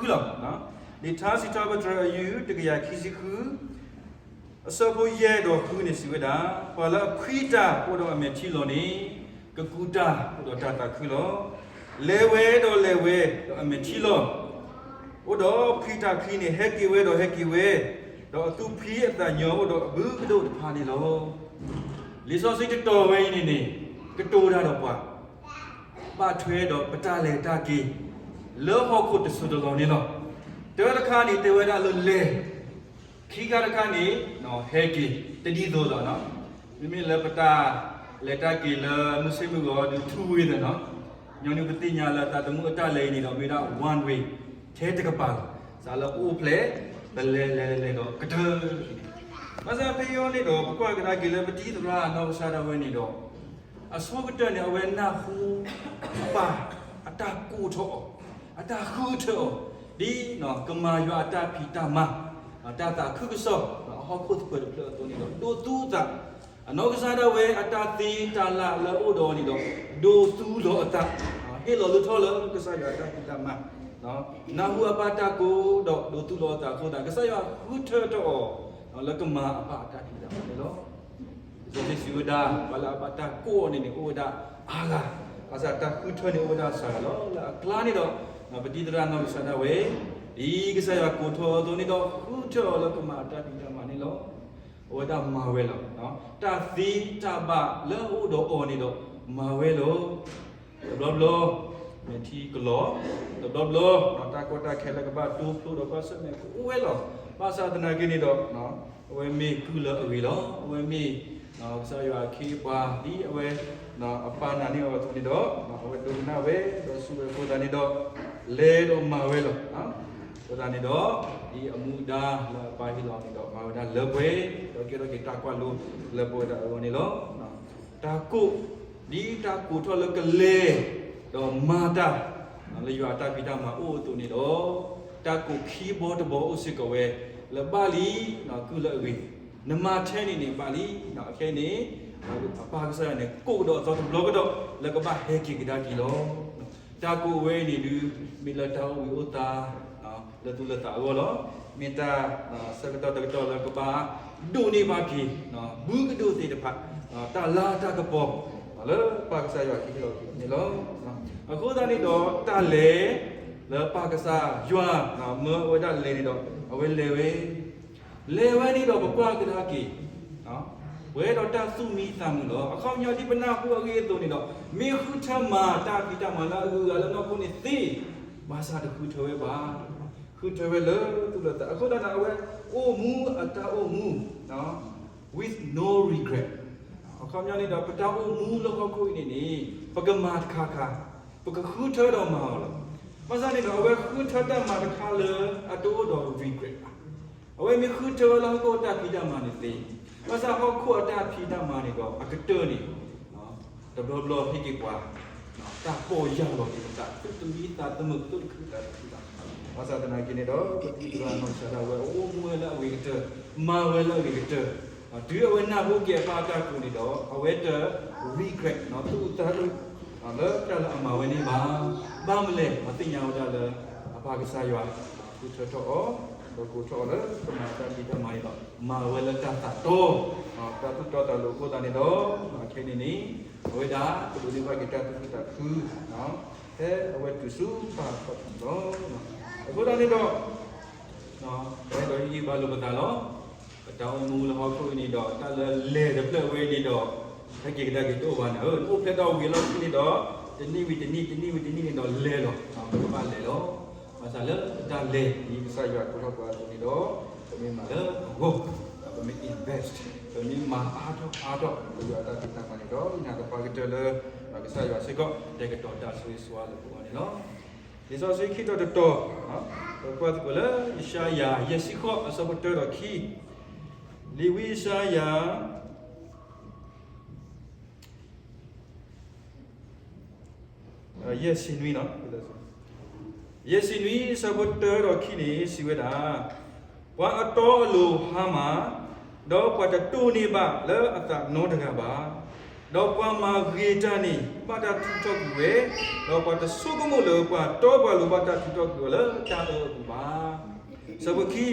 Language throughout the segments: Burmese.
ခုလောနော်ဒီသားစီတော့ဘဒရယူတကရခီစီခုအစဖို့ရဲတော့ခုနေစီဝဒါပါလာခွီတာဟိုတော့အမေချီလို့နေကကူတာဟိုတော့တာတာခုလောလေဝဲတော့လေဝဲတော့အမေချီလို့ဟိုတော့ခီတာခီနေဟက်ကီဝဲတော့ဟက်ကီဝဲတော့သူဖီးအတညောတော့ဘူးတို့ဖာနေလို့လီစောစိတ်တော်ဝဲနေနေကတိုးတာတော့ပွားပါထွဲတော့ပတလေတာကီ လောဟခုတဆုတလောနေလောတေရခါနီတေဝရလလေခီကရခါနီနော်ဟဲကီတတိသောလောနော်မိမိလပတာလက်တာကီလမုစိမကောဒူထူဝေးတယ်နော်ညောင်နုပတိညာလာတာတမှုအတလေနေတော့မိတော့ one way ထဲတကပါဇာလအိုဖလေဘလေလေလေတော့ကတမဇာဖေယောနေတော့ဘကွာကနာကီလပတိသရာနော်ဆာရဝဲနေတော့အစောကတည်းကအဝဲနာဟူအပါအတာကူထော အတာခုထောဒီနော်ကမာယအတာဖီတာမအတာတာခုကစောဟောခုတ်ပတ်ပလတိုနီတော့ဒိုတူတာအနောကစားတော့ဝဲအတာတီတာလာလောတော်နီတော့ဒိုတူလောအတာဟေလောလူထောလောကစားရအတာဖီတာမနော်နာဟူအပါတာကိုတော့ဒိုတူလောတာခိုတာကစားရခုထောတော့နော်လကမာအပါတာဖီတာမလော Jadi sudah bala bata ko ni ni oda ala asa ta kutho ni oda sa lo la kla ni do na bati dra na sa da we di ke sa ya ko tho to ni do kutho lo ko ma ta pi ta ma ni lo oda ma we lo no ta thi ta ba lo o do o ni do ma we lo blo blo me thi ko lo blo blo no ta ko ta khela ka ba tu flu do pa sa me ko we lo pa sa ta na ki ni do no we me ku lo we lo we me နော်ဆရာခေပါဒီအဝဲနော်အပနာနေတော့ဒီတော့နော်အဝဲဒုနာဝဲတော့စုဝဲကိုတန်နေတော့ လဲတော့မဝဲလို့နော်ကိုတန်နေတော့ဒီအမှုဒါလာပါဟီလောနေတော့မဝဲဒါလဘွဲတော့ကြတော့ကြတာကွာလို့လဘွဲဒါဝနေလို့နော်တာကုဒီတာကုထော်လကလေတော့မာတာနော်လေရွာတာပိတာမှာအိုးတူနေတော့တာကုခီးဘောတဘောဥစစ်ကဝဲလပါလီနော်ကုလအဝေးနမထဲနေနေပါလီနော်အခဲနေအပါကစားနေကိုတော့သောဘလော့ကတော့လကပါဟဲကီကဒါကီလော တာကိုဝဲနေလူမီလာတာဝီအိုတာနော်လတူလတာဘောလောမင်တာစကတော့တကတော့လကပါဒိုနေပါကီနော်ဘူးကဒိုသေးတဖတ်တာလာတာကပေါ်ဟလောပါကစားရကီလောနေလောနော်အခုတည်းတော့တာလေလပါကစားယွာနော်မေဝဒလေနေတော့အဝဲလေဝဲလေဝဲနေတော့ဘကွာကရာကီနော် ဝဲတော့တဆုမီသမှုတော့အခေါင်ညောတိပနာခုအကေတုန်နေတော့မေခုထမတာပိတမလာအခုကလည်းတော့ခုနေသိဘာသာတခုထွဲပါခုထွဲလေသူလည်းအခုတော့အဝဲအိုမူအတာအိုမူနော် with no regret အခေါင်ညောနေတော့ပတာအိုမူလောက်ခုနေနေပကမာခါခါပကခုထွဲတော့မှာလားမစားနေတော့အဝဲခုထွဲတတ်မှာတခါလေအတိုးတော့ regret အဝဲမြခုတောလောကိုတာဖိဒမနိတေ မစာဟောခုအတာဖိဒမနိတော့အကတောနိနော်တဘလဘလဖိကေကွာနော်တာပေါ်ရတော့ဒီတာတုတူဒီတာတမတုခုတာဖိဒမစာတနာကိနေတော့ပတိဒရာနောဆရာဝဲအိုမွေလာဝေကတမာဝဲလာဝေကတဒီအဝဲနာဟုတ်ကေပါတာကူနေတော့အဝဲတ regret နော်သူတာလို့အလဲတလအမဝဲနေပါဘာမလဲမသိညာဝဒလဲအပါကစားရွာခုချတော့ ko chole tomata di tamai ba ma wala ta ta to ta tu to ta lo ko ta ni do ke ni ni we da tu di ba kita tu kita khu no he we tu su pa ko do no ko ta ni do no we do yi ba lo ba ta lo ta mu lo ho ko ni do ta le le de ple we ni do he ke da ke to ba na o ple do we lo ni do တနည်းဝီတနည်းတနည်းဝီတနည်းနေတော့လဲတော့ဘာလဲတော့ masalah dah le di saya kalau buat ini do kami malah go kami invest kami mah ada ada tu ada kita mana do ini ada pagi tu le bagi saya sego dia kata dah suai suai le buat ni lo di so sui kita tu to ha buat tu le isya yesiko asal betul do ki liwi saya yes ini no ယေစီနွီစဘတ်တော်ခိနေစီဝဒာဝါအတော်လိုဟာမာတော့ပတတူနေပါလဲအတနောတကပါတော့ပွားမှာဂေတနီပါတာထူတော့ကူဝဲတော့ပါတဆုကမို့လောပါတော့ပါလောပါတာထူတော့ကူလေတာတော့ကူပါစဘခီ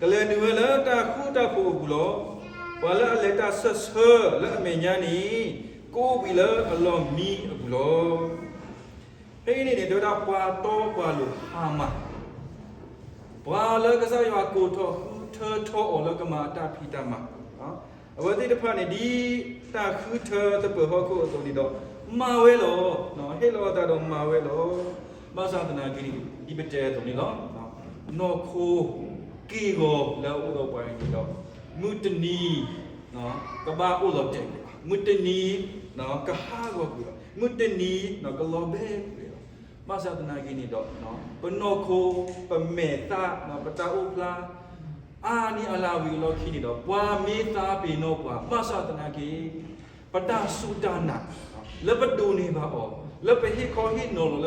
ကလေနူဝဲလာတာခုတာဖို့ကူလောဝလာလက်တာဆဆလဲအမေညာနီကိုဘီလာအလောမီအကူလော Pini ni doda kwa to kwa lu ama. Bwa le ka sa ywa ko to tho tho o le ka ma ta phi ta ma. Ha. Awa ti de pha ni di ta khu tho ta pe ho ko to ni do. Ma we lo. No he lo ta do ma we lo. Ma sa ta na ki ni di be te to ni lo. No. No ko ki go la u do pa ni do. Mu ti ni. No. Ka ba u lo te. Mu ti ni. No ka ha go ku. Mu ti ni. No ka lo be. ဥလောတဲ့မုတနီနော်ကဟာကိုပြီးတော့မုတနီနော်ကလောဘဲပြီးတော့မသဒနာဂိရိတော့နော်ပနောခိုပမေတာနော်ပတာဥပလာအာနီအလာဝီလောခိနီတော့ပွာမေတာပေနောပွာမသတနာကေပတဆုတနာလပတူနေပါဩလပဟိခောဟိနောလ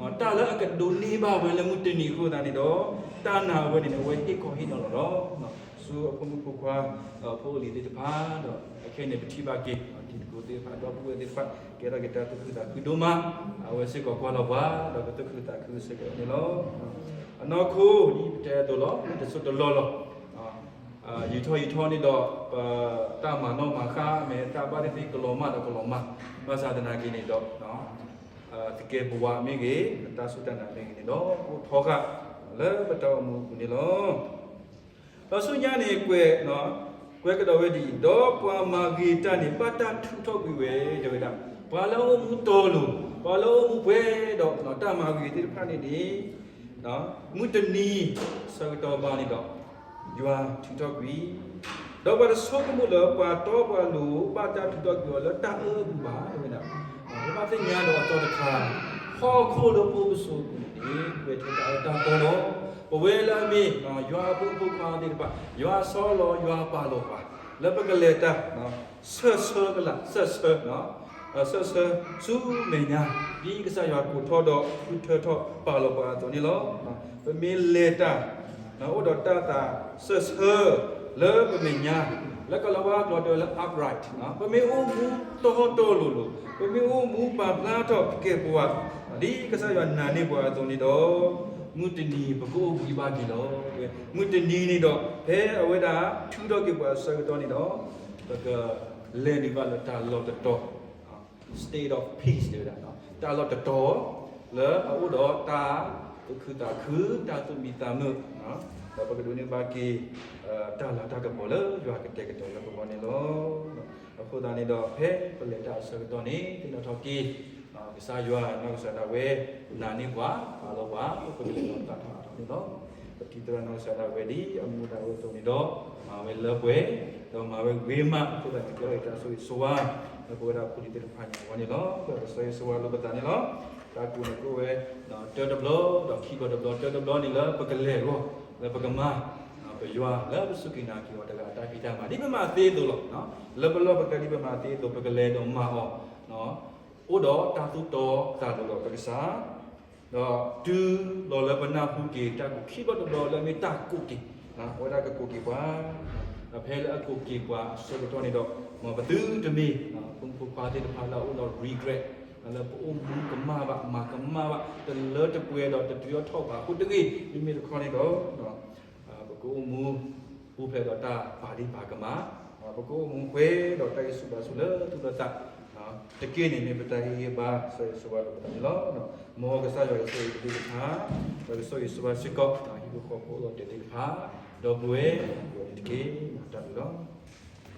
mu la ata thani la ta la pa thi ba di pa ata tinya lo awe na we no mu la we နော်တာလအကဒိုနေပါဝဲလမှုတနီခိုတာနေတော့တာနာဝဲနေဝဲဟိခေါဟိနော်တော့နော်ဆူအဖမှုပုခွာဖိုလီဒီတပါတော့အခဲနေပတိပါကေဒီကိုတေဖာတော့ဘူးတေဖာကေရကတာတုခတာကုဒိုမာအဝဲစကောကွာလောပါတော့တုခတာကုစကောနေလောအနော်ခိုဒီတဲတော့လောတဆုတလောလောအာယူထောယူထောနေတော့တာမနောမခါမဲတာပါတိကလောမတော့ကလောမဘာသာဒနာကိနေတော့နော် အာတကယ်ဘဝမိကေတာဆုတနာမိကေနော်ကိုထောကလဲပတော်မူကုနေလောတော့ဆုညာနေကွယ်နော်ကွယ်ကတော့ဝဲဒီတော့ပွာမာဂီတနေပတထူထောက်ပြီးဝဲကြွေတာဘာလုံးမူတော်လို့ဘာလုံးမူဘဲတော့နော်တမာဂီတိဖာနေဒီနော်မူတနီဆောတော်ပါနေတော့ you are to talk we တော့ဘာဆိုကမလို့ပါတော့ဘာလို့ပါတာထူတော့ပြောလို့တာအဘူပါဝဲတာ ဒီမှာသိညာတော့တော့တခါဟောခိုးလို့ပို့ဆိုဒီဝေထတာတာတော့ဘဝဲလာမီနော်ရွာပုပုခါဒီပါရွာဆောလောရွာပါလောပါလပကလေတာနော်ဆွဆွကလာဆွဆွနော်ဆွဆွစုမေညာဒီကစားရွာကိုထောတော့ခုထောထောပါလောပါတော့နီလောပမီလေတာနော်တော့တာတာဆွဆွလေပမေညာ လက်ကလဝါကလော်တော်လ upright နော်ပမေအိုမူတော်တော်လိုလိုပမေအိုမူပါပလာတော့ကေပွားဒီကစားရနာနေပွားတုံနေတော့ငုတနီဘကိုပြီးပါကြတော့ငုတနီနေတော့ဘဲအဝဲတာထူတော့ကေပွားဆက်တော့နေတော့ဘကလေဒီပါလတာလော်တော် state of peace တွေတာနော်တာလော်တော်လဲအဝတော့တာคือตาคือตาตุมีตาเนอะ pagdunia bagi tala ta ka mola jua ka te ka to la ko ni lo ko da ni do phe ko le ta so do ni tin tho ki ka sa jua na sa da we na ni wa pa lo wa ko le do ta tho ni lo ki tra na sa da we di amu da o to ni do ma we le we do ma we we ma ko da ni ko ta so so wa ko da ku ni te pha ni wa ni lo ko so so wa lo ba ta ni lo ta ku ni ko we dot w dot keyboard dot w ni lo ko le ro လောတော့ခီကိုတဘလောတော်တဘလောနေလားပကလေးရောလပကမာပယွာလဘစုကိနာကီဝတကအတာပိတာမှာဒီဘက်မှာသေးလို့လို့နော်လဘလောပကဒီဘက်မှာသေးလို့ပကလေးတော့မှာဟောနော်ဥတော်တာတုတော်တာလို့ပက္ကစားတော့တူလောလပနာဖူကေတာကိုခိဘတ်တော်လမေတာကုတီနော်ဝဒကကုကီပွာအဖဲလအကုကီပွာဆိုတော့နေတော့မဘတူတမီနော်ပုံဖူပါတဲ့ဖာလာဥတော် regret လည်းပုံဘူးကမဘာမကမဘာတလောတပွေတော့တပြောထောက်ပါခုတကြီးမိမိတို့ခေါ်နေတော့နော်ဘကူမူဘူဖဲတော့တာပါဠိပါကမဘကူမူခွေတော့တိုက်စုပါစုလေသူတော့တာတကင်းနေနေပတရီဘာဆိုရဆိုရတော့တယ်လို့နော်မောကစားရဆိုဒီခါတော့ဆိုရဆိုရစကောတာဟီကိုခေါ်ဖို့တော့တေတေဖာတော့ဘွေဒီကေတာလို့